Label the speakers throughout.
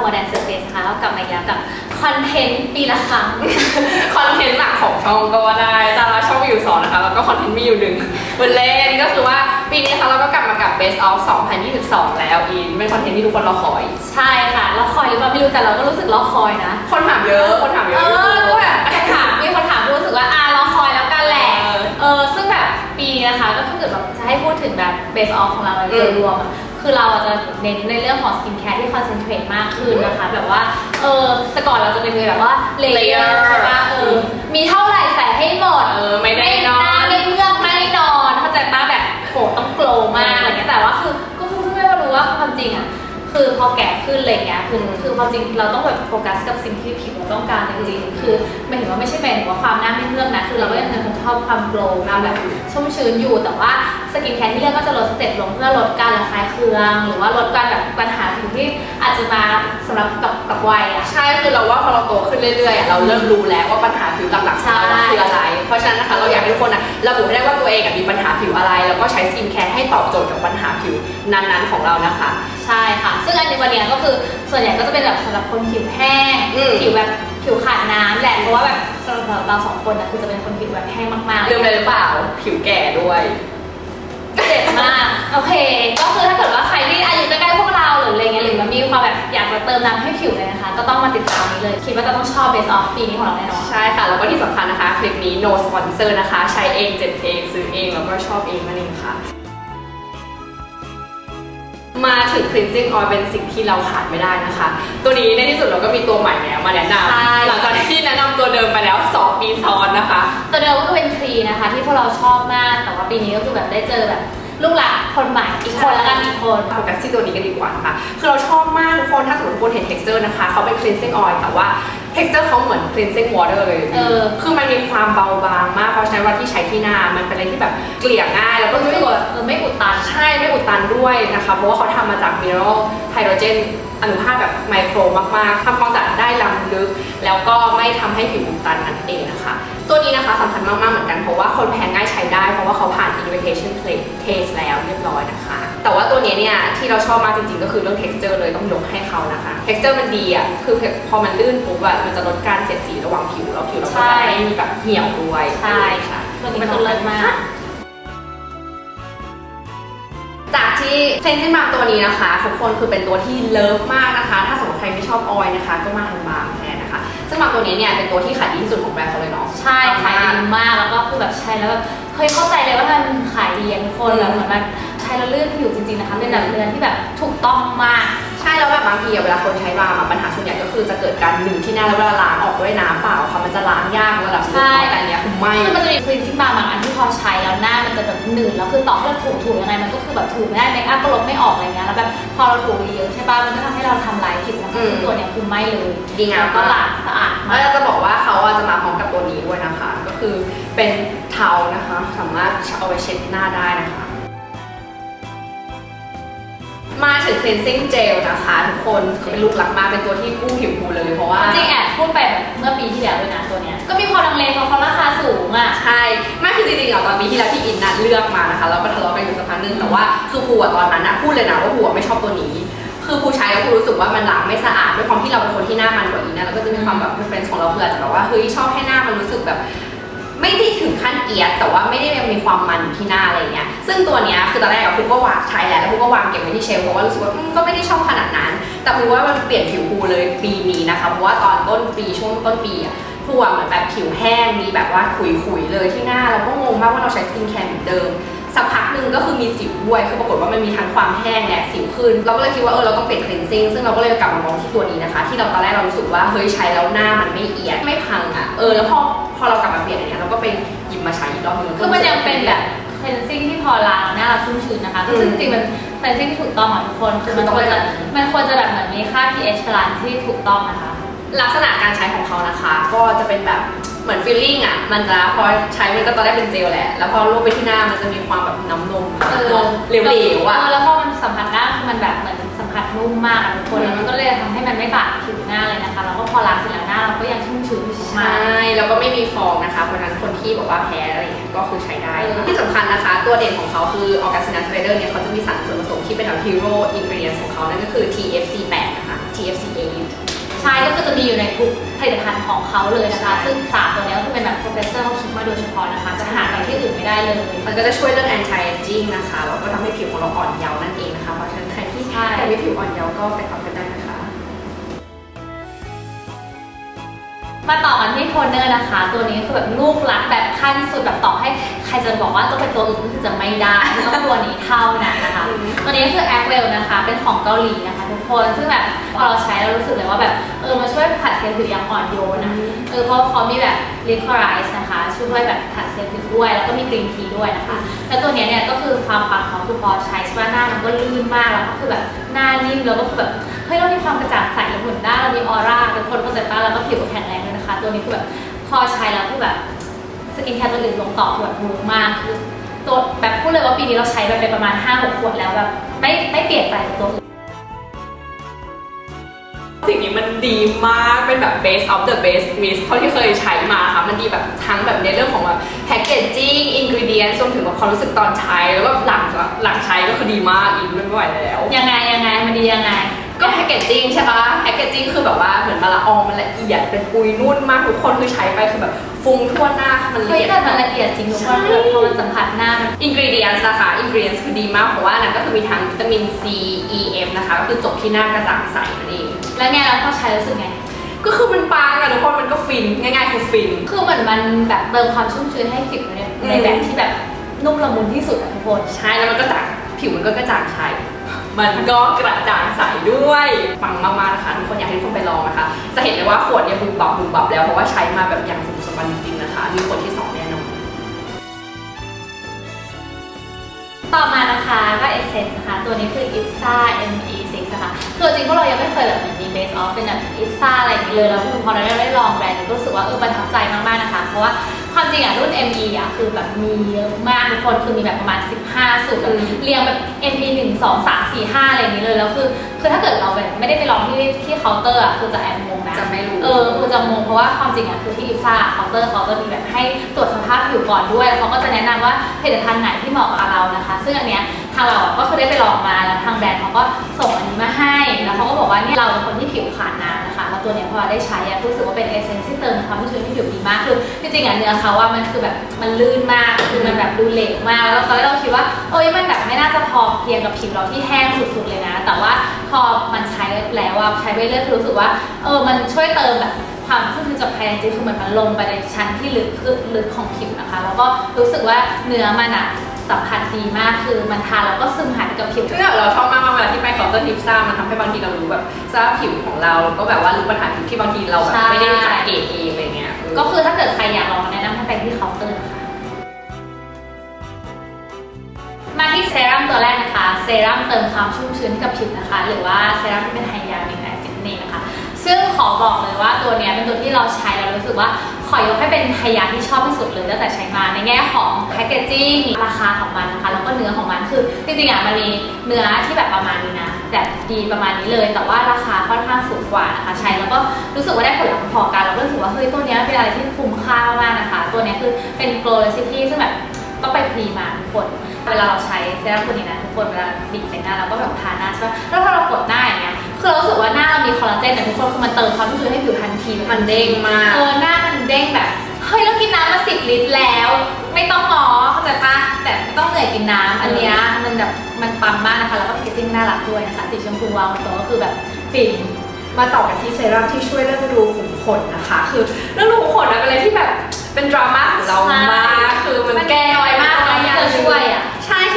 Speaker 1: โมเด r n เซอร์เฟสค่ะก็กลับมาอีกแล้วกับคอนเทนต์ปีละครั้ง
Speaker 2: คอนเทนต์หลักของช่องก็ว่าได้ตาราช่องมีอยู่สองนะคะ แล้วก็คอนเทนต์มีอยู่หนึ่งวันเล่นก็คือว่าปีนี้ค่ะเราก็กลับมากับ Best of 2022 แล้วอินเป็นคอนเทนต์ที่ทุกคนรอคอย
Speaker 1: ใช่ค่ะเราคอยหรือเปล่าไม่รู้แต่เราก็รู้สึกรอคอยนะ
Speaker 2: คนถามเยอะ คนถามเย
Speaker 1: เอ
Speaker 2: อะ
Speaker 1: อก็แบบจะถามมีคนถามรู้สึกว่าอะรอคอยแล้วกันแหละ
Speaker 2: เออ
Speaker 1: เออซึ่งแบบปีนี้นะคะก็ถ้าเกิดแบบจะให้พูดถึงแบบเบสออฟของเราโด
Speaker 2: อื
Speaker 1: ย
Speaker 2: ม
Speaker 1: รวมอะ คือเราอาจจะเน้นในเรื่องของสกินแคร์ที่คอนเซนเทรตมากขึ้นนะคะ แบบว่า เออแต่ก่อนเราจะเป็นแบบว่าเลเยอ
Speaker 2: Layer
Speaker 1: ร์ใช่ปะเออ มีเท่าไหร่ใส่ให้หมด
Speaker 2: เออไม่ได้นอน
Speaker 1: หาไม่เมือกไม่นอน เข้าใจปะแบบโหต้องโกลมากอะไรเงี้ยแต่ว่าคือก็เพิ่งได้มารู้ว่าความจริงอะ คือพอแก่ขึ้นอะไรเงี้ยคือคือความจริงเราต้องแบบโฟกัสกับสิ่งที่ผิวเราต้องการจริงๆคือหมายถึงว่าไม่ใช่หมายถึงว่าความหน้าไม่เมือกนะ คือเราก็ยังคงชอบความโกลความแบบชุ่มชื้นอยู่ แต่ว่าสกินแคร์ที่เลือกก็จะลดสเต็ปลงเพื่อลดการระคายเคือง หรือว่าลดการแบบปัญหาผิวที่อาจจะมาสำหรับกับกับวัยอะ
Speaker 2: ใช่คือเราว่าพอเราโตขึ้นเรื่อยๆอะเราเริ่มรู้แล้วว่าปัญหาผิวหลักๆของเราคืออะไร เพราะฉะนั้นนะคะเราอยาก ให้ทุกคนอะระบุให้ได้ว่าตัวเองอะมีปัญหาผิวอะไร แล้วก็ใช้สกินแคร์ให้ตอบโจทย์กับปัญหาผิวนั้นๆของเรานะคะ
Speaker 1: ใช่ค่ะ ซึ่งอันในวันเนี้ยก็คือส่วนใหญ่ก็จะเป็นแบบสำหรับคนผิวแห้ง
Speaker 2: อืม
Speaker 1: ผิวแบบผิวขาดน้ำแหละเพราะว่าแบบสำหรับเราสองคนนะคือจะเป็นคนผิวแบบแห้งมากๆ
Speaker 2: ลืมไปหรือเปล่าผิวแก่ด้วย
Speaker 1: เจ็บมาก โอเค ก็คือถ้าเกิดว่าใครที่อายุใกล้ๆพวกเราหรืออะไรเงี้ยหรือ มันมีความแบบอยากจะเติมน้ำให้ผิวเลยนะคะ ก็ต้องมาติดตามนี้เลย คิดว่าจะต้องชอบ Base of ปีนี้ของเราแน่นอน
Speaker 2: ใช่ค่ะ แล้วก็ที่สำคัญนะคะ คลิปนี้ no sponsor นะคะ ใช้เองเจ็บเองซื้อเอง แล้วก็ชอบเองนั่นเองค่ะ มาถึง cleansing oil เป็นสิ่งที่เราขาดไม่ได้นะคะ ตัวนี้ในที่สุดเราก็มีตัวใหม่แล้วมาแนะน
Speaker 1: ใช่ำ
Speaker 2: หลังจากที่แนะนำตัวเดิมไปแล้ว2ปีซ้อนนะคะ
Speaker 1: ตัวเดิมก็คือเป็นทรีนะคะ ที่พวกเราชอบมาก แต่ว่าปีนี้ก็คือแบบได้เจอแบบ ลูกหลานคนใหม่อีกคนแล้วกันอีกคน
Speaker 2: โฟกัสที่ตัวนี้กันดีกว่านะคะคือเราชอบมากทุกคนถ้าสมมติทุกคนเห็น texture นะคะ เขาเป็น cleansing oil แต่ว่า texture เขาเหมือน cleansing water เลย
Speaker 1: เออ
Speaker 2: คือมันมีความเบาบางมาก เพราะฉะนั้นเวลาที่ใช้ที่หน้า มันเป็นอะไรที่แบบเกลี่ยง่าย แล้วก็
Speaker 1: รู้
Speaker 2: รู้
Speaker 1: สึ
Speaker 2: สึ
Speaker 1: ก
Speaker 2: กว่า
Speaker 1: ว่าเออไม่อุดตันนะ
Speaker 2: ใช่ ไม่อุดตันด้วยนะคะ เพราะว่าเขาทำมาจากมิเนอรัลไฮโดรเจน อนุภาคแบบไมโครมากๆทำความสะอาดได้ล้ำลึก แล้วก็ไม่ทำให้ผิวอุดตันนั่นเองนะคะ ตัวนี้นะคะสำคัญมากๆเหมือนกันเพราะว่าคนแพ้ง่ายใช้ได้ เพราะว่าเขาผ่าน invitation test แล้วเรียบร้อยนะคะ แต่ว่าตัวนี้เนี่ยที่เราชอบมากจริงๆ ก็คือเรื่อง texture เลยต้องยกให้เขานะคะ texture มันดีอะคือพอมันลื่นปุ๊บอะมันจะลดการเสียดสีระหว่างผิวแล้วผิวเราก็จะไม่มีแบบเหี่ยวด้วย
Speaker 1: ใช่ค่ะตัวนี้คือเลิศมาก
Speaker 2: จากที่เซนซินมาตัวนี้นะคะทุกคนคือเป็นตัวที่เลิฟมากนะคะ ถ้าสมมติใครไม่ชอบออยนะคะ ก็มาทางบางแทนนะคะ ซึ่งบางตัวนี้เนี่ยเป็นตัวที่ขายดีที่สุดของแบรนด์เขาเลยเนาะ
Speaker 1: ใช่ขายดีมากแล้วก็คือแบบใช้แล้วแบบเคยเข้าใจเลยว่ามันขายดีทุกคนแบบเหมือนแบบใช้แล้วลื่นผิวจริงๆนะคะเป็นแบบเรือนที่แบบถูกต้องมาก
Speaker 2: ช่แล้วแบบบางทีอะเวลาคนใช้บาล์มอะปัญหาส่วนใหญ่ก็คือจะเกิดการหนืดที่หน้าแล้วเวลาล้างออกด้วยน้ำเปล่าค่ะมันจะล้างยากระดับหนึง
Speaker 1: ใช่
Speaker 2: แต่อันเนี้ยคือไม่
Speaker 1: คือมันจะมีครีมซิ่งบาร์บางอันที่พอใช้แล้วหน้ามันจะแบบหนืดแล้วคือต่อให้เราถูถูยังไงมันก็คือแบบถูไม่ได้เมคอัพก็ลบไม่ออกอะไรเงี้ยแล้วแบบพอเราถูเยอะๆใช่ป่ะมันก็ทำให้เราทำลายผิวนะคะซึ่งตัวเนี้ยคือไม่เลย
Speaker 2: ดีงาม
Speaker 1: แล้วก็หลางสะอาด
Speaker 2: แล้
Speaker 1: มาวก
Speaker 2: จะบอกว่าเขาอะจะมาพร้อมกับตัวนี้ด้วยนะคะ ก็คือเป็นเทานะคะ สามารถเอาไว้เช็ดหน้าได้นะคะ มาถึง cleansing gel นะคะทุกคนเป็นลูกหลักมากเป็นตัวที่กู้ผิวคูเลยเพราะว่า
Speaker 1: จริงๆแอบพูดไปแบบเมื่อปีที่แล้วด้วยนะตัวเนี้ย ก็มีความลังเลเพราะเขาราคาสูงอะ
Speaker 2: ใช่ไม่คือจริงๆอะตอนปีที่แล้วที่อินนะเลือกมานะคะแล้วก็ทะเลาะกันอยู่สักพักนึงแต่ว่าคือภูอะตอนนั้นอะพูดเลยนะว่าภูอะไม่ชอบตัวนี้ คือภูใช้แล้วภูรู้สึกว่ามันล้างไม่สะอาดด้วยความที่เราเป็นคนที่หน้ามันกว่าอินนะแล้วก็จะมีความแบบ preference ของเราคืออาจจะแบบว่าเฮ้ยชอบให้หน้ามันรู้สึกแบบ ไม่ได้ถึงขั้นเอียดแต่ว่าไม่ได้มีความมันอยู่ที่หน้าอะไรเงี้ยซึ่งตัวเนี้ยคือตอนแรกอะพูก็วางใช้แหละแล้วพูก็วางเก็บไว้ที่เชลฟ์เพราะว่ารู้สึกว่าอืมก็ไม่ได้ชอบขนาดนั้น แต่พูว่ามันเปลี่ยนผิวพูเลยปีนี้นะคะเพราะว่าตอนต้นปีช่วงต้นปีอะพูอะเหมือนแบบผิวแห้งมีแบบว่าขุยๆเลยที่หน้าแล้วก็งงมากว่าเราใช้สกินแคร์เหมือนเดิม สักพักหนึ่งก็คือมีสิวด้วยคือปรากฏว่ามันมีทั้งความแห้งและสิวขึ้น เราก็เลยคิดว่าเออเราต้องเปลี่ยน cleansing ซึ่งเราก็เลยกลับมามองที่ตัวนี้นะคะ ที่เราตอนแรกเรารู้สึกว่าเฮ้ยใช้แล้วหน้ามันไม่เอียดไม่พังอะเออแล้วพอพอเรากลับมาเปลี่ยนอันเนี้ยเราก็ไปหยิบมาใช้อีกรอบนึง
Speaker 1: คือมันยังเป็นแบบ cleansing ที่พอล้างหน้าเราชุ่มชื้นนะคะ
Speaker 2: อืม
Speaker 1: ซึ่งจริงๆมัน cleansing ที่ถูกต้องอะทุกคนคือมัน
Speaker 2: คือต้อง
Speaker 1: ควรจะ
Speaker 2: เป็นแบบนี้
Speaker 1: มันควรจะแบบเหมือนมีค่า pH balance ที่ถูกต้องนะคะ
Speaker 2: ลักษณะการใช้ของเขานะคะ ก็จะเป็นแบบ เหมือนฟีลลิ่งอะ มันจะพอใช้มันก็ตอนแรกเป็นเจลแหละ แล้วพอลูบไปที่หน้ามันจะมีความแบบน้ำนม
Speaker 1: เออ
Speaker 2: เหลวๆอะ
Speaker 1: เแล้วพอมันสัมผัสหน้าคือมันแบบเหมือนสัมผัสนุ่มมากอะทุกคน
Speaker 2: อืม
Speaker 1: แล้วมันก็เลยทำให้มันไม่บาดผิวหน้าเลยนะคะ แล้วก็พอล้างเสร็จแล้วหน้าเราก็ยังชุ่มชื้นอยู่
Speaker 2: ใช
Speaker 1: มาก่
Speaker 2: แล้วก็ไม่มีฟองนะคะ เพราะฉะนั้นคนที่บอกว่าแพ้อะไรอย่างเงี้ยก็คือใช้ได้
Speaker 1: เออ
Speaker 2: ที่สำคัญนะคะ ตัวเด่นของเขาคือออร์แกซินัสไ i เดอร์เนี่ยเขาจะมีสารส่วนผสมที่เป็นแบบฮีโร่อินกรีเดียนของเขานั่นก็คือ TFC8 นะคะ TFC8
Speaker 1: ใช่ก็คือจะมีอยู่ในทุกผลิตภัณฑ์ของเขาเลยนะคะ ซึ่งสามตัวเนี้ยก็คือเป็นแบบ professor เขาคิดมาโดยเฉพาะนะคะ จะหาจากที่อื่นไม่ได้เลย
Speaker 2: มันก็จะช่วยเรื่อง anti aging นะคะแล้วก็ทำให้ผิวของเราอ่อนเยาว์นั่นเองนะคะ เพราะฉะนั้นใครที่
Speaker 1: ใช่
Speaker 2: อยากมีผิวอ่อนเยาว์ก็ไปทำกันได้นะคะ
Speaker 1: มาต่อกันที่โทนเนอร์นะคะ ตัวนี้คือแบบลูกรักแบบ ขั้นสุดแบบต่อให้ใครจะบอกว่าต้องเป็นตัวอื่นก็คือจะไม่ได้ต้องตัวนี้เท่านั้นนะคะ
Speaker 2: อืม
Speaker 1: ตัวนี้คือ a c w e l l นะคะ เป็นของเกาหลีนะคะทุกคน ซึ่งแบบพอเราใช้เรารู้สึกเลยว่าแบบเออมาช่วยผัดเซลล์ผิวอย่างอ่อนโยนนะเออเพราะเขามีแบบ licorice นะคะช่วยแบบผัดเซลล์ผิวด้วย แล้วก็มีกรีนทีด้วยนะคะแล้วตัวเนี้ยเนี่ยก็คือความปังของเขาคือพอใช้ใช่ไหมหน้ามันก็ลื่นมากแล้วก็คือแบบหน้านิ่มแล้วก็คือแบบเฮ้ยเรามีความกระจ่างใสแล้วหุ่นหน้าเรามีออร่าเป็นคนเข้าใจป้ะแล้วก็ผิวแข็งแรงด้วยนะคะ ตัวนี้คือแบบพอใช้แล้วคือแบบ สกินแคร์ตัวอื่นลงต่อคือแบบรู้มากคือตัวแบบพูดเลยว่าปีนี้เราใช้แบบไปประมาณ 5-6 ขวดแล้วแบบไม่ไม่เปลี่ยนใจกับตัวอื่น
Speaker 2: สิ่งนี้มันดีมาก เป็นแบบ best of the best mist เท่าที่เคยใช้มาค่ะ มันดีแบบทั้งแบบในเรื่องของแบบ packaging ingredient รวมถึงแบบความรู้สึกตอนใช้ แล้วก็หลังหลังใช้ก็คือดีมากอีกไม่ไหวแล้ว
Speaker 1: ยังไงยังไงมันดียังไง
Speaker 2: ก็แพคเกจจิ้งใช่ปะแพคเกจจิ้งคือแบบว่าเหมือนมาละอองมันละเอียดเป็นปุยนุ่นมากทุกคนคือใช้ไปคือแบบฟุ้งทั่วหน้ามันละ
Speaker 1: เฮ้ย
Speaker 2: เอียด
Speaker 1: แต่มันละเอียดจริงทุกคนคือแบบพอมันสัมผัสหน้ามัน
Speaker 2: อินกรีเดียนนะคะอินกรีเดียนคือดีมาก เพราะว่านั้นก็คือมีทั้งวิตามิน C E F นะคะ ก็คือจบที่หน้ากระจ่างใสนั่นเอง
Speaker 1: แล้วไงแล้วพอใช้รู้สึกไง
Speaker 2: ก็คือมันปังอะทุกคนมันก็ฟิน ง่ายๆคือฟิน
Speaker 1: คือเหมือนมันแบบเติมความชุ่มชื้นให้ผิวเนี่ย
Speaker 2: อืม
Speaker 1: ในแบบที่แบบนุ่มละมุนที่สุดอะทุกคน
Speaker 2: ใช่แล้วมันก็จ่างผิวมันก็กระจ่างใส มันก็กระจ่างใสด้วยปังมากๆนะคะทุกคนอยากให้ทุกคนไปลองนะคะ จะเห็นเลยว่าขวดเนี่ยบุบบับบุบบับแล้วเพราะว่าใช้มาแบบอย่างสมบูรณ์สมบันจริงๆนะคะ มีขวดที่ องแน่นอน
Speaker 1: ต่อมานะคะก็เอเซนส์นะคะ ตัวนี้คือ IPSA ME6 นะคะคือจริงพวกเรายังไม่เคยแบบเหมือนมี base off เป็นแบบ IPSA อะไรอย่างนี้เลยแล้วคือพอเราได้ได้ลองแบรนด์นี้ก็รู้สึกว่าเออประทับใจมากๆนะคะ เพราะว่าความจริงอะรุ่น ME อะคือแบบมีเยอะมากทุกคนคือมีแบบประมาณ 15 สูตรแบบเรียงแบบ ME 1 2 3 4 5 อะไรอย่างนี้เลยแล้วคือคือถ้าเกิดเราแบบไม่ได้ไปลองที่ที่เคาน์เตอร์อะคือจะแอบงง
Speaker 2: จะไม่รู้
Speaker 1: เออคือจะงงเพราะว่าความจริงอะคือที่อิซ่าเคาน์เตอร์เขาจะมีแบบให้ตรวจสภาพผิวก่อนด้วยแล้วเขาก็จะแนะนำว่าผลิตภัณฑ์ไหนที่เหมาะกับเรานะคะ ซึ่งอันเนี้ยทางเราอะก็คือได้ไปลองมาแล้วทางแบรนด์เขาก็ส่งอันนี้มาให้แล้วเขาก็บอกว่าเนี่ยเราเป็นคนที่ผิวขาดน้ำนะ ตัวเนี้ยพอได้ใช้อะรู้สึกว่าเป็นเอเซนส์ที่เติมความชุ่มชื้นให้ผิวดีมากคือจริงๆอะเนื้อเขาว่ามันคือแบบมันลื่นมากคือมันแบบดูเหลวมากแล้วตอนแรกเราคิดว่าเอ้ยมันแบบไม่น่าจะพอเพียงกับผิวเราที่แห้งสุดๆเลยนะ แต่ว่าพอมันใช้แล้วอะใช้ไปเรื่อยๆรู้สึกว่าเออมันช่วยเติมแบบความชุ่มชื้นจากภายในจริงคือเหมือนมันลงไปในชั้นที่ลึกขึ้นลึกของผิวนะคะ แล้วก็รู้สึกว่าเนื้อมันอะ สัมผัสดีมากคือมันทาแล้วก็ซึมหายไปกับผิว
Speaker 2: ซึ่งเราชอบมากๆเวลาที่ไปเคาน์เตอร์ทิปซ่ามันทำให้บางทีเรารู้แบบสภาพผิวของเราแล้วก็แบบว่ารู้ปัญหาผิวที่บางทีเราแบบ
Speaker 1: ใช่
Speaker 2: ไม่ได้สังเกตเองอะไรเงี้ย
Speaker 1: ก็คือถ้าเกิดใครอยากลองมาแนะนำให้ไปที่เคาน์เตอร์นะคะ มาที่เซรั่มตัวแรกนะคะ เซรั่มเติมความชุ่มชื้นให้กับผิวนะคะ หรือว่าเซรั่มที่เป็นไฮยาลูรอนิกแอซิดนั่นเองนะคะ ซึ่งขอบอกเลยว่าตัวเนี้ยเป็นตัวที่เราใช้แล้วรู้สึกว่าขอยกให้เป็นไฮยาที่ชอบที่สุดเลยตั้งแต่ใช้มาในแง่ของแพคเกจจิ้งราคาของมันนะคะแล้วก็เนื้อของมันคือจริงๆอะมันมีเนื้อที่แบบประมาณนี้นะแบบดีประมาณนี้เลย แต่ว่าราคาค่อนข้างสูงกว่านะคะใช้แล้วก็รู้สึกว่าได้ผลลัพธ์พอกันแล้วก็รู้สึกว่าเฮ้ยตัวเนี้ยเป็นอะไรที่คุ้มค่ามากนะคะ ตัวเนี้ยคือเป็น glow recipe ซึ่งแบบต้องไปพรีมาทุกคนเวลาเราใช้เซรั่มตัวนี้นะทุกคนเวลาบีบใส่หน้าเราก็แบบทาหน้าใช่ปะแล้วถ้าเรากดหน้าอย่างเงี้ย คือเรารู้สึกว่าหน้าเรามีคอลลาเจนแต่ทุกคนคือมันเติมความชุ่มชื้นให้ผิวทันที
Speaker 2: มันเด้งมาก
Speaker 1: เออหน้ามันเด้งแบบเฮ้ยเรากินน้ำมาสิบลิตรแล้ว ไม่ต้องหมอเข้าใจปะแต่ไม่ต้องเหนื่อยกินน้ำอันเนี้ยมันแบบมันปังมากนะคะแล้วก็แพคเกจจิ้งน่ารักด้วยนะคะสีชมพูวาวตัวก็คือแบบฟิน
Speaker 2: มาต่อกันที่เซรั่มที่ช่วยเรื่องรูขุมขนนะคะ คือเรื่องรูขุมขนนะเป็นอะไรที่แบบเป็นดราม่าของเรา
Speaker 1: ใช่
Speaker 2: มากคือมัน
Speaker 1: มัน
Speaker 2: แก้
Speaker 1: น้อยมาก
Speaker 2: ไนะ
Speaker 1: ที่จะช่วยอะ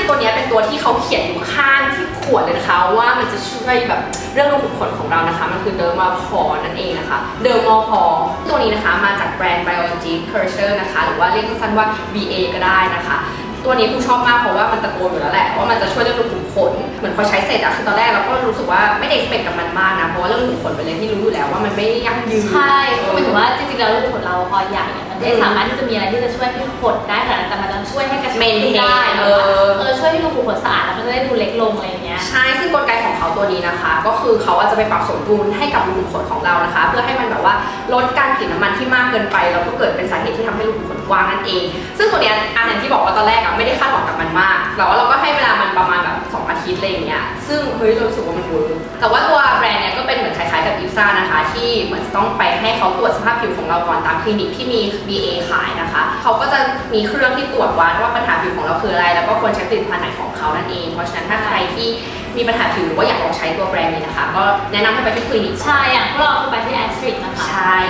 Speaker 2: ใช่ตัวนี้เป็นตัวที่เขาเขียนอยู่ข้างที่ขวดเลยนะคะว่ามันจะช่วยแบบเรื่องรูขุมขนของเรานะคะ มันคือเดอร์มาพอนั่นเองนะคะเดอร์มาพอตัวนี้นะคะมาจากแบรนด์ Biologic u r s e r นะคะ หรือว่าเรียกสั้นๆว่า BA ก็ได้นะคะตัวนี้ผู้ชอบมากเพราะว่ามันตะโกนอยู่แล้วแหละว่ามันจะช่วยเรื่องรูขุมขนเหมือนพอใช้เสร็จอะคือตอนแรกเราก็รู้สึกว่าไม่ได้ expect กับมันมากนะเพราะว่าเรื่องรูขุมขนเป็นเรื่องที่รู้อยู่แล้วว่ามันไม่ยั่งยืน
Speaker 1: ใช่หมายถึงว่าจริงๆแล้วรูขุมขนเราพอใหญ่เนี่ยมันไม่สามารถที่จะมีอะไรที่จะช่วยให้ขนได้แต่มันจะช่วยให้ กระชับ
Speaker 2: Maintain
Speaker 1: ได้
Speaker 2: เอ
Speaker 1: เอ
Speaker 2: อ
Speaker 1: อ เออช่วยให้รูขุมขนสะอาดแล้วก็จะได้ดูเล็กลงอะไรอย่างเงี้ย
Speaker 2: ใช่ ซึ่งกลไกของเขาตัวนี้นะคะ ก็คือเขาอาจจะไปปรับสมดุลให้กับรูขุมขนของเรานะคะ เพื่อให้มันแบบว่าลดการผลิตน้ำมันที่มากเกินไป แล้วก็เกิดเป็นสาเหตุที่ทำให้รูขุมขนก วางนั่นเอง ซึ่งตัวเนี้ยอันอย่างที่บอกว่าตอนแรกอะไม่ได้คาดหวังกับมันมาก แต่ว่าเราก็ให้เวลามันประมาณแบบ2อาทิตย์อะไรอย่างเงี้ย ซึ่งเฮ้ยเรารู้สึกว่ามันเวิร์กแต่ว่าตัวแบรนด์เนี้ยก็เป็นเหมือนคล้ายๆกับอิซ่านะคะ ที่เหมือนจะต้องไปให้เขาตรวจสภาพผิวของเราก่อนตามคลินิกที่มี BA ขายนะคะ เขาก็จะมีเครื่องที่ตรวจวัดว่าปัญหาผิวของเราคืออะไร แล้วก็ควรใช้ผลิตภัณฑ์ไหนของเขานั่นเอง เพราะฉะนั้นถ้าใครที่มีปัญหาผิวหรือว่าอยากลองใช้ตัวแบรนด์นี้นะคะ ก็แนะนำให้ไปที่คลินิก
Speaker 1: ใช่อย่างพวกเราคือไปที่แอสตริดนะคะ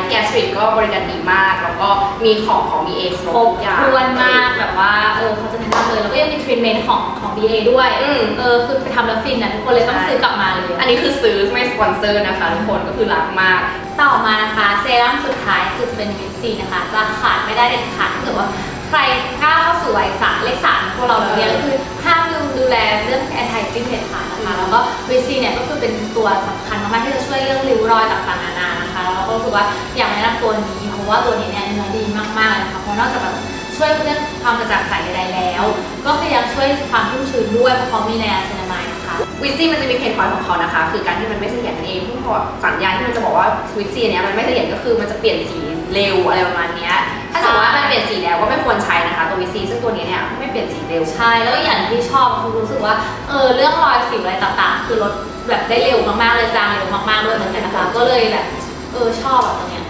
Speaker 2: แกสตริดก็บริการดีมาก แล้วก็มีของของ BA คร
Speaker 1: คร
Speaker 2: บบทุกอย่าง
Speaker 1: ถ้วนมากแบบว่าเออเขาจะแนะนำเลยแล้วก็ยังมีทรีทเมนต์ของของ BA ด้วย
Speaker 2: อืม
Speaker 1: เออคือไปทำแล้วฟินนะทุกคนเลยต้องซื้อกลับมาเลย
Speaker 2: อันนี้คือซื้อไม่สปอนเซอร์นะคะทุกคนก็คือรักมาก
Speaker 1: ต่อมานะคะเซรั่มสุดท้ายคือจะเป็นวิตซีนะคะ จะขาดไม่ได้เด็ดขาดถ้าเกิดว่าใครก้าวเข้าสู่วัยสามเลขสามพวกเราเนี่ยก็คือห้ามลืม ดูแลเรื่องแอนตี้จิ้งเด็ดขาดนะคะแล้วก็วีซีเนี่ยก็คือเป็นตัวสำคัญมากๆที่จะช่วยเรื่องริ้วรอยต่างๆนานานะคะแล้วก็รู้สึกว่าอยากแนะนำตัวนี้เพราะว่าตัวนี้เนี่ยเนื้อดีมากๆนะคะเพราะนอกจากแบบช่วยเรื่องความกระจ่างใสใดๆแล้ว ก็ยังช่วยความชุ่มชื้นด้วยเพราะเขามีแนอาซินามาย นะคะ
Speaker 2: วิซี่มันจะมีเพนพอยของเขานะคะ คือการที่มันไม่เสถียรนั่นเองผู้พอสัญญาณที่มันจะบอกว่าวิซี่เนี้ยมันไม่เสถียรก็คือมันจะเปลี่ยนสีเร็วอะไรประมาณเนี้ยถ้าสมมติว่ามันเปลี่ยนสีแล้วก็ไม่ควรใช้นะคะตัววิซี่ซึ่งตัวนี้เนี่ยไม่เปลี่ยนสีเร็ว
Speaker 1: ใช่ แล้วอย่างที่ชอบคือรู้สึกว่าเออเรื่องรอยสิวอะไรต่างๆ คือลดแบบได้เร็วมากๆเลยจางเร็วมากๆด้วยเหมือนกันนะคะก็เลยแบบเออชอบแบบตรงเนี้ย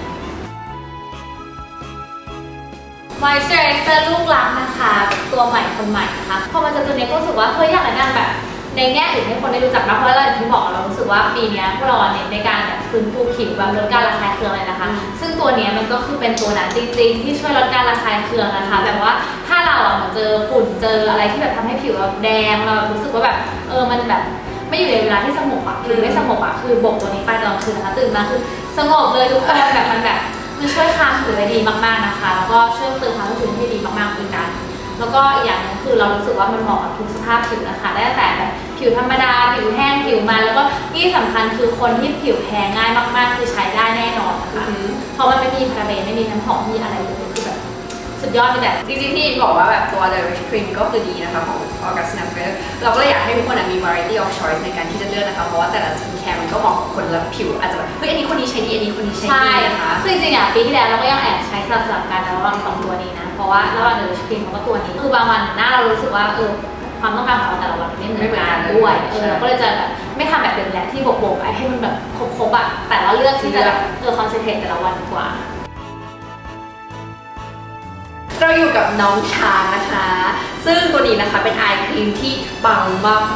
Speaker 1: Moisturizer ลูกรักนะคะ ตัวใหม่คนใหม่นะคะพอมาเจอตัวนี้ก็รู้สึกว่าเฮ้ยอยากแนะนแบบ ในแง่อื่นให้คนได้รู้จักมากเพราะว่าเราอย่างที่บอกเรารู้สึกว่าปีเนี้ยพวกเราเน้นในการแบบฟื้นฟูผิวแบบลดการระคายเคืองเลยนะคะ ซึ่งตัวเนี้ยมันก็คือเป็นตัวนั้นจริง ๆ ที่ช่วยลดการระคายเคืองนะคะ แบบว่าถ้าเราอะเหมือนเจอฝุ่นเจออะไรที่แบบทำให้ผิวเราแดงเราแบบรู้สึกว่าแบบเออมันแบบไม่อยู่ในเวลาที่สงบอะหรือไม่สงบอะคือโบกตัวนี้ไปตอนกลางคืนนะคะตื่นมาคือสงบเลยทุกคนแบบมันแบบมันช่วยคลายผิวได้ดีมากๆนะคะ แล้วก็ช่วยเติมความรู้สึกให้ดีมากๆเหมือนกัน แล้วก็อีกอย่างหนึงคือเรารู้สึกว่ามันเหมาะกับทุกสภาพผิวนะคะได้ตั้งแต่แบบผิวธรรมดา ผิวแห้งผิวมันแล้วก็ที่สำคัญคือคนที่ผิวแพ้ง่ายมากๆ คือใช้ได้แน่นอนนะคะเพราะมันไม่มีพาราเบนไม่มีน้ำหอมไม่มีอะไรเลยคือแบบสุดยอดไปแบบ
Speaker 2: จริงๆที่อินบอกว่าแบบตัว Direct Cream ก็คือดีนะคะของ August n a f e r เราก็เลยอยากให้ทุกคนอะมี variety of choice ในการที่จะเลือกนะคะ เพราะว่าแต่ละ skin care มันก็เหมาะกับคนละผิว อาจจะแบบ เฮ้ย อันนี้คนนี้ใช้ดี อันนี้คนนี้ใช้
Speaker 1: ใช่
Speaker 2: ดีนะคะ
Speaker 1: คือจริงๆอะปีที่แล้วเราก็ยังแอบใช้สลับๆกันนะระหว่างสองตัวนี้นะเพ ราะว่าระหว่างเดลชครีมแล้วก็ตัวนี้คือบางวันหน้าเรารู้สึกว่าเออความต้องการของเราแต่ละวันไม่เหมือนกันด้วยเออเราก็เลยจะแบบไม่ทำแบบเดิมแหละที่โบกๆไปให้มันแบบครบๆอะแต่ว่าเลือกที่จะแบบเออคอนเซนเทรตแต่ละวันดีกว่า
Speaker 2: เราอยู่กับน้องช้างนะคะ ซึ่งตัวนี้นะคะเป็นไอครีมที่ปัง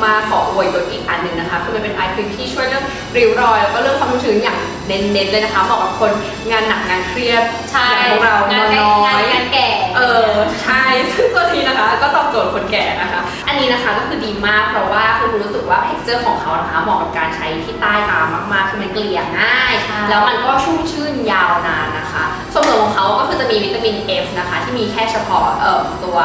Speaker 2: มากๆขออวยตัวอีกอันหนึ่งนะคะ คือมันเป็นไอครีมที่ช่วยเรื่องริ้วรอย แล้วก็เรื่องความชุ่มชื้นอย่างเน้นๆเลยนะคะเหมาะกับคนงานหนักงานเครียด
Speaker 1: ใช่
Speaker 2: อย่างพวกเรา
Speaker 1: งาน
Speaker 2: น
Speaker 1: แก่
Speaker 2: น้อย
Speaker 1: งานแก่
Speaker 2: เออ ใช่ ซึ่งตัวนี้นะคะ ก็ตอบโจทย์คนแก่นะคะ อันนี้นะคะก็คือดีมากเพราะว่าคือรู้สึกว่า texture ของเขานะคะเหมาะกับการใช้ที่ใต้ตามากๆคือมันเกลี่ยง่าย
Speaker 1: ใช่
Speaker 2: แล้วมันก็ชุ่มชื่นยาวนานนะคะ ส่วนผสมของเขาก็คือจะมีวิตามิน F นะคะ ที่มีแค่เฉพาะเอ่อตัว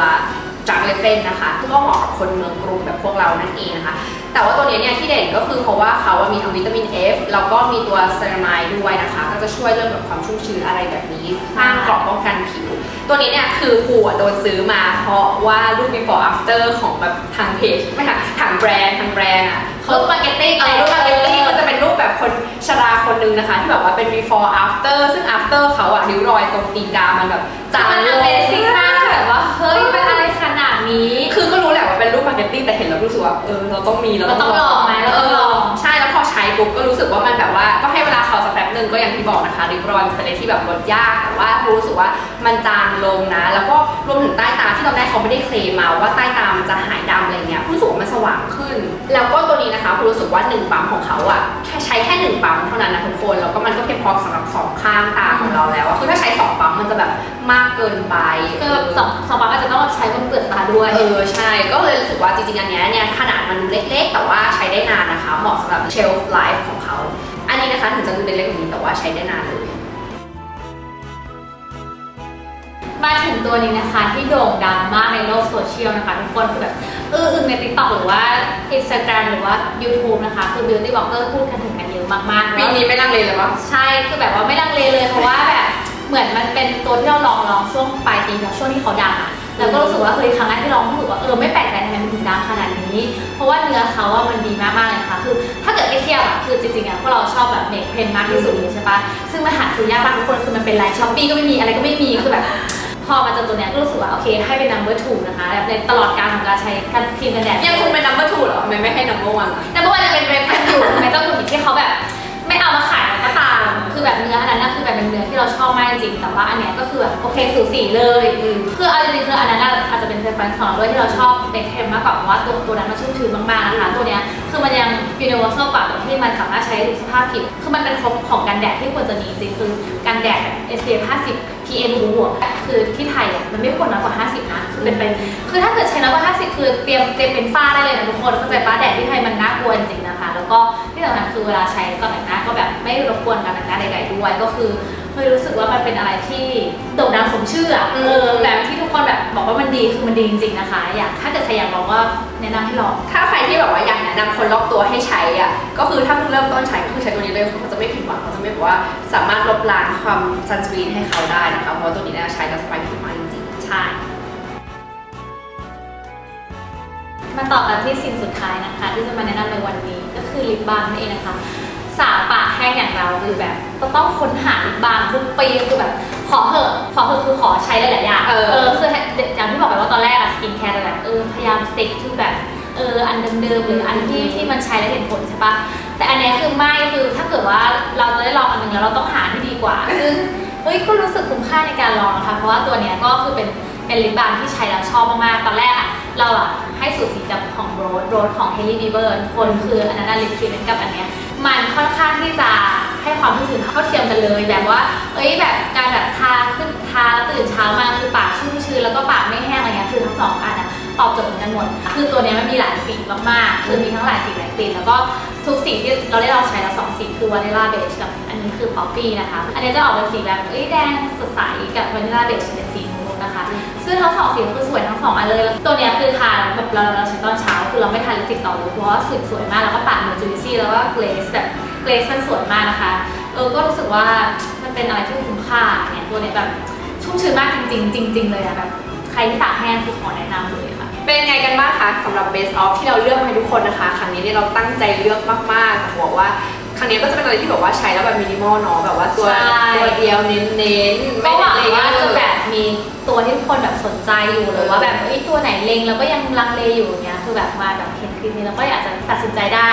Speaker 2: จากเลเฟนนะคะซึ่งก็เหมาะกับคนเมืองกรุงแบบพวกเรานั่นเองนะคะ แต่ว่าตัวนี้เนี่ยที่เด่นก็คือเพราะว่าเขามีทั้งวิตามิน F แล้วก็มีตัวเซรามายด้วยนะคะ ก็จะช่วยเรื่องแบบความชุ่มชื้นอะไรแบบนี้ สร้างเกราะป้องกันผิว ตัวนี้เนี่ยคือผัวโดนซื้อมาเพราะว่ารูป before after ของแบบทางเพจไม่ทางทางแบรนด์ทางแบรนด์อะ
Speaker 1: เขามาร์เก็ตติ้ง
Speaker 2: เออรูปมาร์เก็ตติ้งมันจะเป็นรูปแบบคนชราคนนึงนะคะ ที่แบบว่าเป็น before after ซึ่ง after เขาอะริ้วรอยตรงตีนกามันแบบจาง
Speaker 1: มัน
Speaker 2: ล
Speaker 1: เป็น
Speaker 2: ง
Speaker 1: ซิกมากแบบว่า เฮ้ยเป็นอะไรขนาดนี้
Speaker 2: คือก็รู้แหละว่าเป็นรูปมาร์เก็ตติ้งแต่เห็นแล้วรู้สึกว่าเออเราต้องมีเรา
Speaker 1: เราต้องลองไหมเราต้องลอง
Speaker 2: ใช่แล้วพอใช้ปุ๊บก็รู้สึกว่ามันแบบว่าก็ให้เวลาเขาสักแป๊บหนึ่งก็อย่างที่บอกนะคะริ้วรอยมันเป็นอะไรที่แบบลดยากแต่ว่ารู้สึกว่ามันจางลงนะ แล้วก็รวมถึงใต้ตาที่ตอนแรกเขาไม่ได้เคลมมาว่าใต้ตามันจะหายดำอะไรเงี้ยรู้สึกว่ามัน สว่างขึ้น แล้วก็ตัวนี้นะคะรู้สึกว่าหนึ่งปั๊มของเขาอะแค่ใช้แค่หนึ่งปั๊มเท่านั้นนะทุกคนแล้วก็มันก็เพียงพอสำหรับสองข้างตาของเราแล้วอะคือถ้าใช้สองปั๊มมันจะแบบมากเกินไป
Speaker 1: คือแบบสองสองปั๊มอาจจะต้องใช้บนเปลือกตาด้วย
Speaker 2: เออใช่ ก็เลยรู้สึกว่าจริงๆอันเนี้ยเนี่ยขนาดมันดูเล็กๆ แต่ว่าใช้ได้นานนะคะ เหมาะสำหรับ shelf life ของเขา อันนี้นะคะถึงจะดูเล็กๆแบบนี้แต่ว่าใช้ได้นานเลย
Speaker 1: มาถึงตัวนี้นะคะที่โด่งดังมากในโลกโซเชียลนะคะทุกคนคือแบบเอออึงใน TikTok หรือว่า Instagram หรือว่า YouTube นะคะคือ Beauty Blogger พูดกันถึงกันเยอะมากๆ
Speaker 2: ปี
Speaker 1: ว่า
Speaker 2: นี้ไม่ลังเลเลยปะ
Speaker 1: ใช่คือแบบว่าไม่ลังเลเลยเพราะว่าแบบเหมือนมันเป็นตัวที่เราลองลองช่วงปลายปีแล้วช่วงที่เขาดังอะแล้วก็รู้สึกว่าเฮ้ยครั้งแรกที่ลองรู้สึกว่าเออไม่แปลกใจทำไมมันถึงดังขนาดนี้ เพราะว่าเนื้อเขาว่ามันดีมากๆเลยค่ะคือ ถ้าเกิดให้เทียบอะคือจริงๆอะพวกเราชอบแบบเมคเพนมากที่สุดเลยใช่ปะซึ่งมันหาซื้อยากมากทุกคนคือมันเป็นไลน์ช้อปปี้ก็ไม่มีอะไรก็ไม่มีคือแบบพพ อมาเจอตัวเนี้ยก็รู้สึกว่าโอเคให้เป็น number two นะคะแบบในตลอดการของการใช้การครีมกันแดด
Speaker 2: ยังคงเป็น number two เหรอทำไมไม่ให้ number one ล่ะ
Speaker 1: แต่เมื่อวานจะเป็นเรฟกันอยู่แม้เจ้าตัวนี้ที่เขาแบบ ไม่เอามาขายแล้วก็ตาม คือแบบเนื้ออันนั้นน่ะคือแบบเป็นเนื้อที่เราชอบมากจริงๆแต่ว่าอันเนี้ยก็คือแบบโอเคสูสีเลย
Speaker 2: อืม
Speaker 1: คือเอาจริงๆคืออัน รนซ์ของเราด้วยที่เราชอบเบคเทมมากกว่าเพราะว่าตัวตัวนั้นมันชุ่มชื้นมากๆนะคะตัวเนี้ยคือมันยัง universal กว่าตรงที่มันสามารถใช้ทุกสภาพผิวคือมันเป็นครบของกันแดดที่ควรจะมีจริงคือกันแดด SPF 50 PA บวกคือที่ไทยมันไม่ควรน้อยกว่า 50 นะคือเป็นไปคือถ้าเกิดใช้น้อยกว่า 50 คือเตรียมเตรียมเป็นฝ้าได้เลยนะทุกคนเข้าใจป้าแดดที่ไทยมันน่ากลัวจริงนะคะ แล้วก็ที่สำคัญคือเวลาใช้ก่อนแต่งหน้าก็แบบไม่รบกวนการแต่งหน้าใดๆด้วยก็คือ เฮ้ยรู้สึกว่ามันเป็นอะไรที่โด่งดังสมชื่ออะ
Speaker 2: อืม
Speaker 1: เออแบบที่ทุกคนแบบบอกว่ามันดีคือมันดีจริงๆนะคะ อยากถ้าเกิดใครอยากลองก็แนะนำให้ลอง
Speaker 2: ถ้าใครที่แบบว่าอยากแนะนำคนรอบตัวให้ใช้อะ ก็คือถ้าเพิ่งเริ่มต้นใช้ก็คือใช้ตัวนี้เลยเขาจะไม่ผิดหวังเขาจะไม่แบบว่าสามารถลบล้างความซันสกรีนให้เขาได้นะคะ เพราะว่าตัวนี้เนี่ยใช้แล้วสบายผิวมากจริง
Speaker 1: ใช่ มาต่อกันที่สิ่งสุดท้ายนะคะ ที่จะมาแนะนำในวันนี้ก็คือลิปบาล์มนั่นเองนะคะ สาวปากแห้งอย่างเราคือแบบต้องค้นหาลิปบาล์มทุกปีคือแบบขอเหอะขอเหอะคือขอใช้หลายๆอย่าง
Speaker 2: เออ
Speaker 1: คืออย่างที่บอกไปว่าตอนแรกอะสกินแคร์จะแบบเออพยายามสติ๊กที่แบบเอออันเดิมๆหรืออันที่ที่มันใช้แล้วเห็นผลใช่ปะแต่อันเนี้ยคือไม่คือถ้าเกิดว่าเราจะได้ลองอันหนึงแล้วเราต้องหาที่ดีกว่าซึ่งเฮ้ยก็รู้สึกคุ้มค่าในการลองนะคะเพราะว่าตัวเนี้ยก็คือเป็นเป็นลิปบาล์มที่ใช้แล้วชอบมากๆตอนแรกอะเราอะให้สูตรสีกับของโรสโรสของเฮลี่บีเบอร์คนคืออันนั้นลิปทรีเมนต์กับอันเนี้ย มันค่อนข้างที่จะให้ความรู้สึกเท่าเทียมกันเลยแบบว่า เอ้ยแบบการแบบทาขึ้นทาแล้วตื่นเช้ามาคือปากชุ่มชื้นแล้วก็ปากไม่แห้งอะไรเงี้ยคือทั้งสองอันอะตอบโจทย์เหมือนกันหมด คือตัวนี้มันมีหลายสีมากๆ คือมีทั้งหลายสีหลายกลิ่นแล้วก็ทุกสีที่เราได้ลองใช้แล้วสองสีคือวานิลลาเบจกับอันนี้คือป๊อปปี้นะคะ อันนี้จะออกเป็นสีแบบเอ้ยแดงสดใสกับวานิลาเบจเป็นสี นะคะ ซึ่งทั้งสองสีคือสวยทั้งสองอันเลย ตัวเนี้ยคือทาแบบเราเราใช้ตอนเช้า คือเราไม่ทาลิปสติกต่อเลยเพราะว่าสีสวยมาก แล้วก็ปากมันจูซี่แล้วก็เกรสแบบเกรสมันสวยมากนะคะ เออ ก็รู้สึกว่ามันเป็นอะไรที่คุ้มค่าเนี่ยตัวเนี้ยแบบชุ่มชื้นมากจริง ๆ จริง ๆ เลยอะแบบใครที่ปากแห้งคือขอแนะนำเลยค่ะ
Speaker 2: เป็นยังไงกันบ้างคะสำหรับ best of ที่เราเลือกมาให้ทุกคนนะคะ ครั้งนี้เนี่ยเราตั้งใจเลือกมากๆแต่บอกว่า ครั้งนี้ก็จะเป็นอะไรที่แบบว่าใช้แล้วแบบมินิมอลเนาะแบบว่าตัว
Speaker 1: ใช่
Speaker 2: ตัวเดียวเน้นๆ
Speaker 1: ก็หวัง
Speaker 2: ไม่
Speaker 1: ว่า
Speaker 2: ได้
Speaker 1: จะ
Speaker 2: เล
Speaker 1: แบ
Speaker 2: ย
Speaker 1: บมีตัวที่ทุกคนแบบสนใจอยู่หรือว่าแบบเอ้ยตัวไหนเล็งแล้วก็ยังลังเลอยู่อย่างเงี้ยคือแบบมาแบบเห็นคลิปนี้แล้วก็อยากจะตัดสินใจได้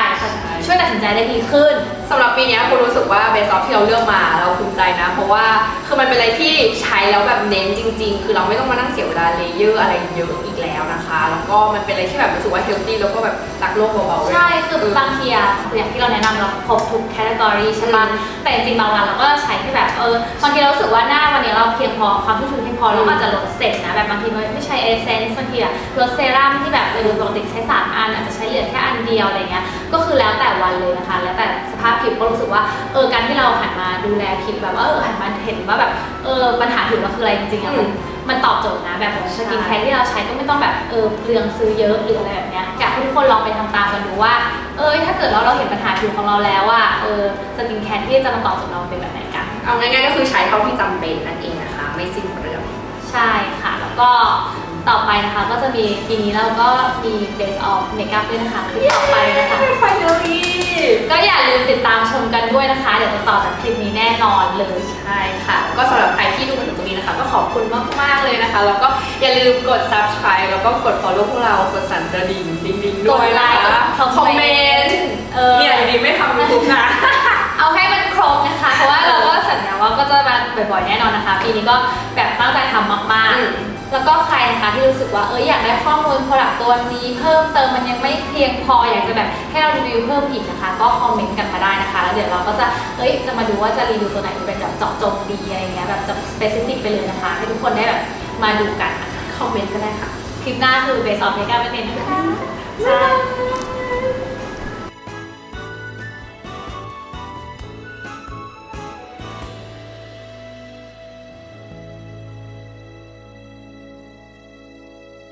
Speaker 1: ช่วยตัดสินใจได้ดีขึ้น
Speaker 2: สำหรับปีเนี้ยคุณรู้สึกว่าเบสออฟที่เราเลือกมาเราภูมิใจนะ เพราะว่าคือมันเป็นอะไรที่ใช้แล้วแบบเน้นจริง ๆ คือเราไม่ต้องมานั่งเสียเวลาเลเยอร์อะไรเยอะอีกแล้วนะคะ แล้วก็มันเป็นอะไรที่แบบรู้สึกว่าเฮลตี้แล้วก็แบบรักโลกเบาๆด้วย
Speaker 1: ใช่ คือบางทีอะอย่างที่เราแนะนำเราครบทุกแคตตากรีใช่ปะ
Speaker 2: อืม
Speaker 1: แต่จริงๆบางวันเราก็ใช้ที่แบบเออบางทีเรารู้สึกว่าหน้าวันนี้เราเพียงพอความชุ่มชื้นเพียงพอเราก็อาจจะลดสเต็ปนะแบบบางทีเราไม่ใช้เอเซนส์บางทีอะลดเซรั่มที่แบบเออปกติใช้สามอันอาจจะใช้เหลือแค่อันเดียวอะไรเงี้ยก็คือแล้วแต่วันเลยนะคะ แล้วแต่สภาพผิวก็รู้สึกว่าเออการที่เราหันมาดูแลผิวแบบว่าเออหันมาเห็นว่าแบบเออปัญหาผิวเราคืออะไรจริงๆอะ
Speaker 2: อื
Speaker 1: มัน
Speaker 2: ม
Speaker 1: มันตอบโจทย์นะแบบสกินแคร์ที่เราใช้ก็ไม่ต้องแบบเออเปลืองซื้อเยอะหรืออะไรแบบเนี้ยอยากให้ทุกคนลองไปทำตามกันดูว่า เอ้ยถ้าเกิดเราเราเห็นปัญหาผิวของเราแล้วว่าเออสกินแคร์ที่จะมาตอบโจทย์เราเป็นแบบไหนกัน
Speaker 2: เอาง่ายๆก็คือใช้เท่าที่จำเป็นนั่นเองนะคะ ไม่สิ้นเปลือง
Speaker 1: ใช่ค่ะ แล้วก็ ต่อไปนะคะก็จะมีปีนี้เราก็มี base of makeup ด้วยนะคะคลิปต่อไปนะคะ
Speaker 2: ไฟนอลี่
Speaker 1: ก็อย่าลืมติดตามชมกันด้วยนะคะ เดี๋ยวจะต่อจากคลิปนี้แน่นอนเลย
Speaker 2: ใช่ค่ะ ก็สำหรับใครที่ดูมาถึงตรงนี้นะคะ ก็ขอบคุณมาก ๆ เลยนะคะ แล้วก็อย่าลืมกด subscribe แล้วก็กด follow พวกเรา กดสั่นกระดิ่งดิ้งๆด้วยนะคะ
Speaker 1: กดไลค์กด
Speaker 2: คอมเมนต์
Speaker 1: เออ
Speaker 2: เนี่ยดีไม่ทำยูทูบนะ
Speaker 1: เอาให้มันครบนะคะ เพราะว่าเราก็สัญญาว่าก็จะมาบ่อยๆแน่นอนนะคะ ปีนี้ก็แบบตั้งใจทำมาก
Speaker 2: อืม
Speaker 1: ๆ แล้วก็ใครนะคะที่รู้สึกว่าเอออยากได้ข้อมูลผลักตัวนี้ เพิ่มเติมมันยังไม่เพียงพออยากจะแบบให้เรารีวิวเพิ่มอีกนะคะ ก็คอมเมนต์กันมาได้นะคะ แล้วเดี๋ยวเราก็จะเอ้ยจะมาดูว่าจะรีวิวตัวไหนเป็นแบบเจาะจงดีอะไรเงี้ยแบบจะสเปซิฟิกไปเลยนะคะ ให้ทุกคนได้แบบมาดูกันนะคะ
Speaker 2: คอมเมนต์ก็ได้ค่ะ
Speaker 1: คลิปหน้าคือเบสออฟเมกาเป็นเองนะคะ